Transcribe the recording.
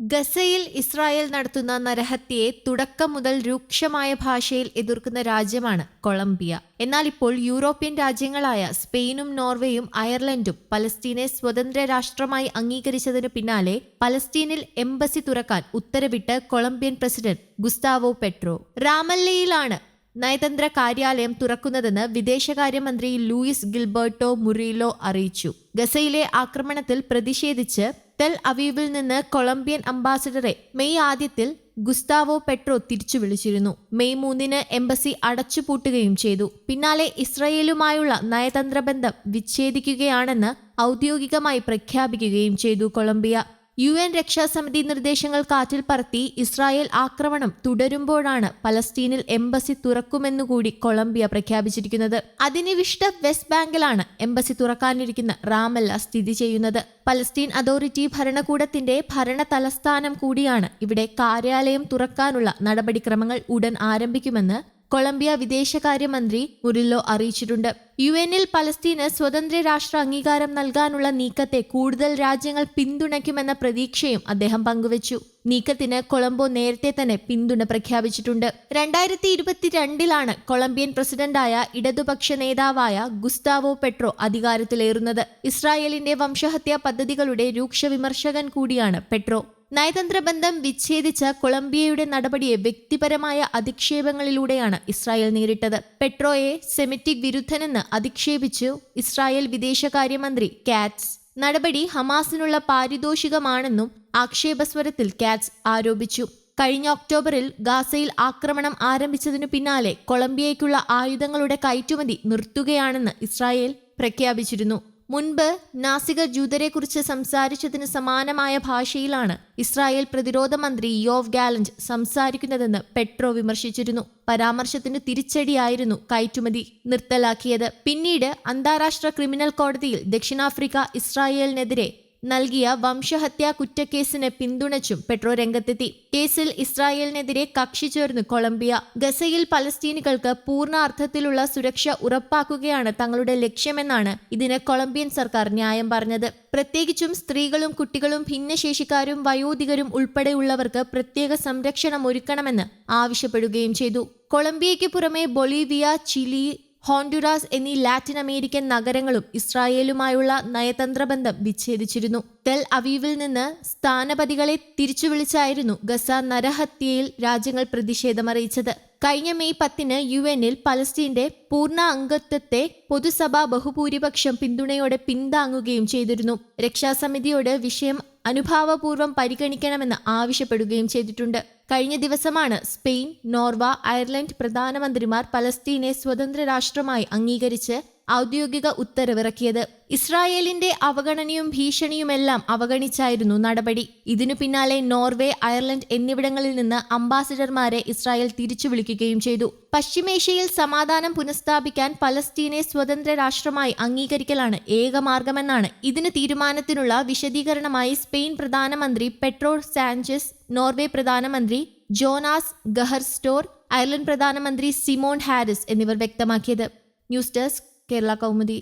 ഗസയിൽ ഇസ്രായേൽ നടത്തുന്ന നരഹത്യയെ തുടക്കം മുതൽ രൂക്ഷമായ ഭാഷയിൽ എതിർക്കുന്ന രാജ്യമാണ് കൊളംബിയ. എന്നാൽ ഇപ്പോൾ യൂറോപ്യൻ രാജ്യങ്ങളായ സ്പെയിനും നോർവേയും അയർലൻഡും പലസ്തീനെ സ്വതന്ത്ര രാഷ്ട്രമായി അംഗീകരിച്ചതിനു പിന്നാലെ പലസ്തീനിൽ എംബസി തുറക്കാൻ ഉത്തരവിട്ട് കൊളംബിയൻ പ്രസിഡന്റ് ഗുസ്താവോ പെട്രോ. രാമല്ലയിലാണ് നയതന്ത്ര കാര്യാലയം തുറക്കുന്നതെന്ന് വിദേശകാര്യമന്ത്രി ലൂയിസ് ഗിൽബർട്ടോ മുറിയിലോ അറിയിച്ചു. ഗസയിലെ ആക്രമണത്തിൽ പ്രതിഷേധിച്ച് തെൽ അവീവിൽ നിന്ന് കൊളംബിയൻ അംബാസിഡറെ മെയ് ആദ്യത്തിൽ ഗുസ്താവോ പെട്രോ തിരിച്ചു വിളിച്ചിരുന്നു. മെയ് മൂന്നിന് എംബസി അടച്ചുപൂട്ടുകയും ചെയ്തു. പിന്നാലെ ഇസ്രയേലുമായുള്ള നയതന്ത്ര ബന്ധം വിച്ഛേദിക്കുകയാണെന്ന് ഔദ്യോഗികമായി പ്രഖ്യാപിക്കുകയും ചെയ്തു കൊളംബിയ. യു എൻ രക്ഷാസമിതി നിർദ്ദേശങ്ങൾ കാറ്റിൽ പറത്തി ഇസ്രായേൽ ആക്രമണം തുടരുമ്പോഴാണ് പലസ്തീനിൽ എംബസി തുറക്കുമെന്നുകൂടി കൊളംബിയ പ്രഖ്യാപിച്ചിരിക്കുന്നത്. അതിനിവിഷ്ട വെസ്റ്റ് ബാങ്കിലാണ് എംബസി തുറക്കാനിരിക്കുന്ന റാമല്ല സ്ഥിതി ചെയ്യുന്നത്. പലസ്തീൻ അതോറിറ്റി ഭരണകൂടത്തിന്റെ ഭരണ തലസ്ഥാനം കൂടിയാണ് ഇവിടെ കാര്യാലയം തുറക്കാനുള്ള നടപടിക്രമങ്ങൾ ഉടൻ ആരംഭിക്കുമെന്ന് കൊളംബിയ വിദേശകാര്യമന്ത്രി മുറില്ലോ അറിയിച്ചിട്ടുണ്ട്. യു എനിൽ പലസ്തീന് സ്വതന്ത്ര രാഷ്ട്ര അംഗീകാരം നൽകാനുള്ള നീക്കത്തെ കൂടുതൽ രാജ്യങ്ങൾ പിന്തുണയ്ക്കുമെന്ന പ്രതീക്ഷയും അദ്ദേഹം പങ്കുവച്ചു. നീക്കത്തിന് കൊളംബോ നേരത്തെ തന്നെ പിന്തുണ പ്രഖ്യാപിച്ചിട്ടുണ്ട്. രണ്ടായിരത്തി ഇരുപത്തിരണ്ടിലാണ് കൊളംബിയൻ പ്രസിഡന്റായ ഇടതുപക്ഷ നേതാവായ ഗുസ്താവോ പെട്രോ അധികാരത്തിലേറുന്നത്. ഇസ്രായേലിന്റെ വംശഹത്യാ പദ്ധതികളുടെ രൂക്ഷ വിമർശകൻ കൂടിയാണ് പെട്രോ. നയതന്ത്ര ബന്ധം വിച്ഛേദിച്ച കൊളംബിയയുടെ നടപടിയെ വ്യക്തിപരമായ അധിക്ഷേപങ്ങളിലൂടെയാണ് ഇസ്രായേൽ നേരിട്ടത്. പെട്രോയെ സെമിറ്റിക് വിരുദ്ധനെന്ന് അധിക്ഷേപിച്ചു ഇസ്രായേൽ വിദേശകാര്യമന്ത്രി കാറ്റ്സ്. നടപടി ഹമാസിനുള്ള പാരിതോഷികമാണെന്നും ആക്ഷേപസ്വരത്തിൽ കാറ്റ്സ് ആരോപിച്ചു. കഴിഞ്ഞ ഒക്ടോബറിൽ ഗാസയിൽ ആക്രമണം ആരംഭിച്ചതിനു പിന്നാലെ കൊളംബിയയ്ക്കുള്ള ആയുധങ്ങളുടെ കയറ്റുമതി നിർത്തുകയാണെന്ന് ഇസ്രായേൽ പ്രഖ്യാപിച്ചിരുന്നു. മുൻപ് നാസിക ജൂതരെക്കുറിച്ച് സംസാരിച്ചതിന് സമാനമായ ഭാഷയിലാണ് ഇസ്രായേൽ പ്രതിരോധ മന്ത്രി യോവ് ഗാലഞ്ച് സംസാരിക്കുന്നതെന്ന് പെട്രോ വിമർശിച്ചിരുന്നു. പരാമർശത്തിന് തിരിച്ചടിയായിരുന്നു കയറ്റുമതി നിർത്തലാക്കിയത്. പിന്നീട് അന്താരാഷ്ട്ര ക്രിമിനൽ കോടതിയിൽ ദക്ഷിണാഫ്രിക്ക ഇസ്രായേലിനെതിരെ നൽകിയ വംശഹത്യാ കുറ്റക്കേസിന് പിന്തുണച്ചും പെട്രോ രംഗത്തെത്തി. കേസിൽ ഇസ്രായേലിനെതിരെ കക്ഷി ചേർന്ന് കൊളംബിയ. ഗസയിൽ പലസ്തീനികൾക്ക് പൂർണ അർത്ഥത്തിലുള്ള സുരക്ഷ ഉറപ്പാക്കുകയാണ് തങ്ങളുടെ ലക്ഷ്യമെന്നാണ് ഇതിന് കൊളംബിയൻ സർക്കാർ ന്യായം പറഞ്ഞത്. പ്രത്യേകിച്ചും സ്ത്രീകളും കുട്ടികളും ഭിന്നശേഷിക്കാരും വയോധികരും ഉൾപ്പെടെയുള്ളവർക്ക് പ്രത്യേക സംരക്ഷണം ഒരുക്കണമെന്ന് ആവശ്യപ്പെടുകയും ചെയ്തു. കൊളംബിയയ്ക്ക് പുറമെ ബൊളീവിയ ചിലി ഹോണ്ടുറാസ് എന്നീ ലാറ്റിൻ അമേരിക്കൻ നഗരങ്ങളും ഇസ്രായേലുമായുള്ള നയതന്ത്ര ബന്ധം വിച്ഛേദിച്ചിരുന്നു. തെൽ അവീവിൽ നിന്ന് സ്ഥാനപതികളെ തിരിച്ചു വിളിച്ചായിരുന്നു ഗസ നരഹത്യയിൽ രാജ്യങ്ങൾ പ്രതിഷേധമറിയിച്ചത്. കഴിഞ്ഞ മെയ് പത്തിന് യു എന്നിൽ പലസ്തീന്റെ പൂർണ അംഗത്വത്തെ പൊതുസഭാ ബഹുഭൂരിപക്ഷം പിന്തുണയോടെ പിന്താങ്ങുകയും ചെയ്തിരുന്നു. രക്ഷാസമിതിയോട് വിഷയം അനുഭാവപൂർവം പരിഗണിക്കണമെന്ന് ആവശ്യപ്പെടുകയും ചെയ്തിട്ടുണ്ട്. കഴിഞ്ഞ ദിവസമാണ് സ്പെയിൻ നോർവ അയർലൻഡ് പ്രധാനമന്ത്രിമാർ പലസ്തീനെ സ്വതന്ത്ര രാഷ്ട്രമായി അംഗീകരിച്ച് ഔദ്യോഗിക ഉത്തരവിറക്കിയത്. ഇസ്രായേലിന്റെ അവഗണനയും ഭീഷണിയുമെല്ലാം അവഗണിച്ചായിരുന്നു നടപടി. ഇതിനു പിന്നാലെ നോർവേ അയർലൻഡ് എന്നിവിടങ്ങളിൽ നിന്ന് അംബാസിഡർമാരെ ഇസ്രായേൽ തിരിച്ചു വിളിക്കുകയും ചെയ്തു. പശ്ചിമേഷ്യയിൽ സമാധാനം പുനഃസ്ഥാപിക്കാൻ പലസ്തീനെ സ്വതന്ത്ര രാഷ്ട്രമായി അംഗീകരിക്കലാണ് ഏകമാർഗമെന്നാണ് ഇതിന് തീരുമാനത്തിനുള്ള വിശദീകരണമായി സ്പെയിൻ പ്രധാനമന്ത്രി പെട്രോ സാഞ്ചസ് നോർവേ പ്രധാനമന്ത്രി ജോനാസ് ഗഹർസ്റ്റോർ അയർലൻഡ് പ്രധാനമന്ത്രി സിമോൺ ഹാരിസ് എന്നിവർ വ്യക്തമാക്കിയത്. News desk Kerala Kaumudi